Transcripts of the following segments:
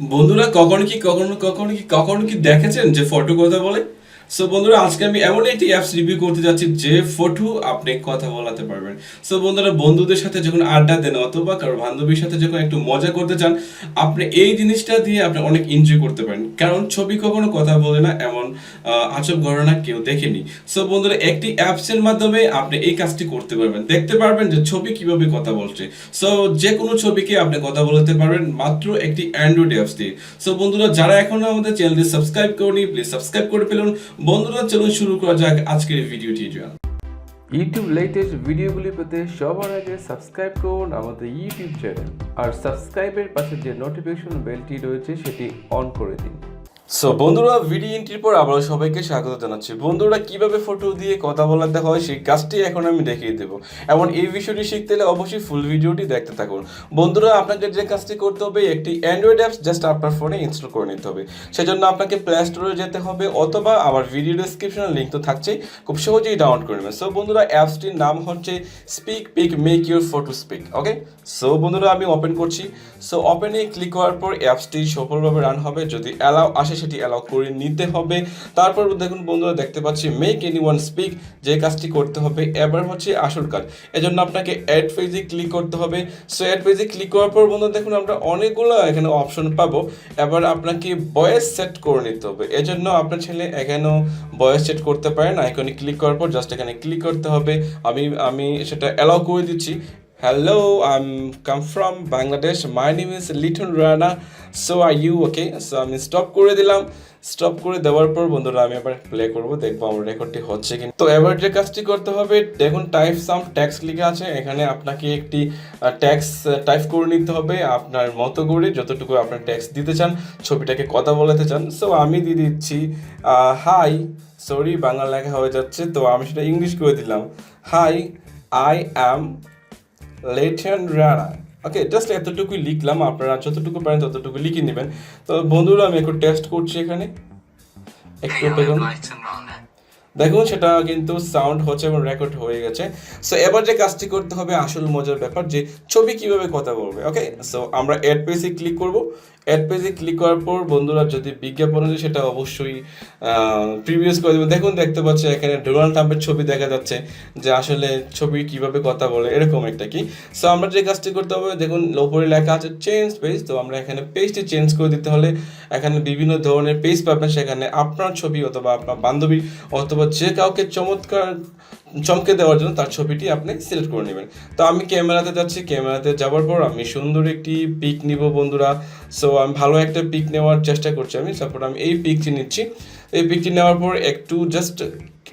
বন্ধুরা কখন কি কখনো কখন কি কখন কি দেখেছেন যে ফটো কথা বলে? সো বন্ধুরা, আজকে আমি এমন একটি অ্যাপস রিভিউ করতে যাচ্ছি যে ফটো আপনি কথা বলাতে পারবেন। সো বন্ধুরা, বন্ধুদের সাথে যখন আড্ডা দেন অথবা কারও বান্ধবীর সাথে যখন একটু মজা করতে চান, আপনি এই জিনিসটা দিয়ে আপনি অনেক এনজয় করতে পারেন। কারণ ছবি কখনো কথা বলে না, এমন আজব ঘটনা কেউ দেখেনি। সো বন্ধুরা, একটি অ্যাপসের মাধ্যমে আপনি এই কাজটি করতে পারবেন। দেখতে পারবেন যে ছবি কীভাবে কথা বলছে। সো যে কোনো ছবিকে আপনি কথা বলতে পারবেন, মাত্র একটি অ্যান্ড্রয়েড অ্যাপস দিয়ে। সো বন্ধুরা, যারা এখনও আমাদের চ্যানেলটি সাবস্ক্রাইব করনি প্লিজ সাবস্ক্রাইব করে ফেলুন। বন্ধুরা, চলুন শুরু করা যাক আজকের ভিডিও টিউটোরিয়াল ইউটিউব লেটেস্ট ভিডিওগুলি পেতে সবার আগে সাবস্ক্রাইব করুন আমাদের ইউটিউব চ্যানেল আর সাবস্ক্রাইবের পাশে যে নোটিফিকেশন বেলটি রয়েছে, সেটি অন করে দিন। সো বন্ধুরা ভিডিও এন্ট্রির পর আবারও সবাইকে স্বাগত জানাচ্ছি। বন্ধুরা, কীভাবে ফটো দিয়ে কথা বলাতে হয় সেই কাজটি এখন আমি দেখিয়ে দেব। এবং এই বিষয়টি শিখতে হলে অবশ্যই ফুল ভিডিওটি দেখতে থাকুন। বন্ধুরা, আপনাকে যে কাজটি করতে হবে, একটি অ্যান্ড্রয়েড অ্যাপস জাস্ট আপনার ফোনে ইনস্টল করে নিতে হবে। সেজন্য আপনাকে প্লে স্টোরে যেতে হবে অথবা আমার ভিডিও ডেসক্রিপশনে লিঙ্ক তো থাকছেই, খুব সহজেই ডাউনলোড করে নেবেন। সো বন্ধুরা অ্যাপসটির নাম হচ্ছে speak pic make your photo speak okay so বন্ধুরা, আমি ওপেন করছি। সো ওপেনে ক্লিক করার পর অ্যাপসটি সফলভাবে রান হবে। যদি অ্যালাউ আসে সেটি অ্যালাউ করে নিতে হবে। তারপর দেখুন বন্ধুরা, দেখতে পাচ্ছি মেক এনি ওয়ান স্পিক যে কাজটি করতে হবে, এবার হচ্ছে আসল কাজ। এজন্য আপনাকে অ্যাড পেজে ক্লিক করতে হবে। সো অ্যাড পেজে ক্লিক করার পর বন্ধুরা, দেখুন আমরা অনেকগুলো এখানে অপশন পাবো। এবার আপনাকে বয়েস সেট করে নিতে হবে। এজন্য আপনার ছেলে এখানেও বয়েস সেট করতে পারেন আইকনে ক্লিক করার পর জাস্ট এখানে ক্লিক করতে হবে। আমি আমি সেটা অ্যালাউ করে দিচ্ছি। Hello, I'm come from Bangladesh. My name is Litun Rana. So are you okay? So আমি স্টপ করে দিলাম। স্টপ করে দেওয়ার পর বন্ধুরা আমি আবার প্লে করব। দেখব আমার রেকর্ডটি হচ্ছে কি তো এবার যে কাজটি করতে হবে। দেখুন টাইপ সাম ট্যাক্স লিখে আছে। এখানে আপনাকে একটি ট্যাক্স টাইপ করে নিতে হবে। আপনার মতো করে যতটুকু আপনার ট্যাক্স দিতে চান ছবিটাকে কথা বলাতে চান। সো আমি দিয়ে দিচ্ছি হাই সরি বাংলা লেখা হয়ে যাচ্ছে। তো আমি সেটা ইংলিশ করে দিলাম। হাই আই অ্যাম লেটেন রানা। ওকে জাস্ট এতটুকুই লিখলাম আপনারা যতটুকু পারেন ততটুকু লিখে নেবেন। তো বন্ধুরা আমি একটু টেস্ট করছি এখানে। একটু দেখুন। দেখুন সেটা কিন্তু সাউন্ড হচ্ছে এবং রেকর্ড হয়ে গেছে। সো এবার যে কাজটি করতে হবে আসল মজার ব্যাপার যে ছবি কীভাবে কথা বলবে ওকে সো আমরা অ্যাড পেজে ক্লিক করব। অ্যাড পেজে ক্লিক করার পর বন্ধুরা যদি বিজ্ঞাপন আছে সেটা অবশ্যই প্রিভিয়াস করে দেবেন। দেখুন, দেখতে পাচ্ছি এখানে ডোনাল্ড ট্রাম্পের ছবি দেখা যাচ্ছে, যে আসলে ছবি কীভাবে কথা বলে, এরকম একটা কি। সো আমরা যে কাজটি করতে হবে, দেখুন ওপরে লেখা আছে চেঞ্জ পেজ তো আমরা এখানে পেজটি চেঞ্জ করে দিতে হলে এখানে বিভিন্ন ধরনের পেজ পাবেন। সেখানে আপনার ছবি অথবা আপনার বান্ধবী অথবা যে কাউকে চমৎকার চমকে দেওয়ার জন্য তার ছবিটি আপনি সিলেক্ট করে নেবেন তো আমি ক্যামেরাতে যাচ্ছি ক্যামেরাতে যাওয়ার পর আমি সুন্দর একটি পিক নিব বন্ধুরা সো আমি ভালো একটা পিক নেওয়ার চেষ্টা করছি আমি তারপর আমি এই পিকটি নিচ্ছি এই পিকটি নেওয়ার পর একটু জাস্ট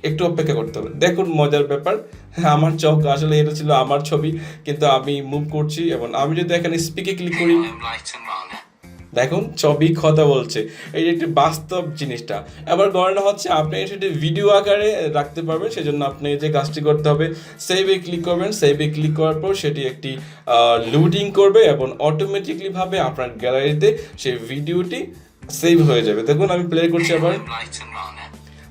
একটু অপেক্ষা করতে হবে দেখুন মজার ব্যাপার হ্যাঁ আমার চোখ আসলে এটা ছিল আমার ছবি কিন্তু আমি মুভ করছি এবং আমি যদি এখানে স্পিকে ক্লিক করি দেখুন, ছবি কথা বলছে। এই একটি বাস্তব জিনিসটা। এবার গণনা হচ্ছে, আপনি সেটি ভিডিও আকারে রাখতে পারবেন, সেজন্য আপনি যে কাজটি করতে হবে সেভে ক্লিক করবেন। সেভে ক্লিক করার পর সেটি একটি লুডিং করবে এবং অটোমেটিকলি ভাবে আপনার গ্যালারিতে সেই ভিডিওটি সেভ হয়ে যাবে। দেখুন, আমি প্লে করছি আবার।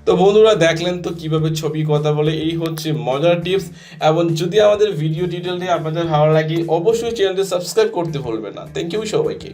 তো বন্ধুরা, দেখলেন তো কীভাবে ছবি কথা বলে, এই হচ্ছে মজার টিপস এবং যদি আমাদের ভিডিও ডিটেলটি আপনাদের ভালো লাগে, অবশ্যই চ্যানেলটি সাবস্ক্রাইব করতে ভুলবেন না। থ্যাংক ইউ সবাইকে।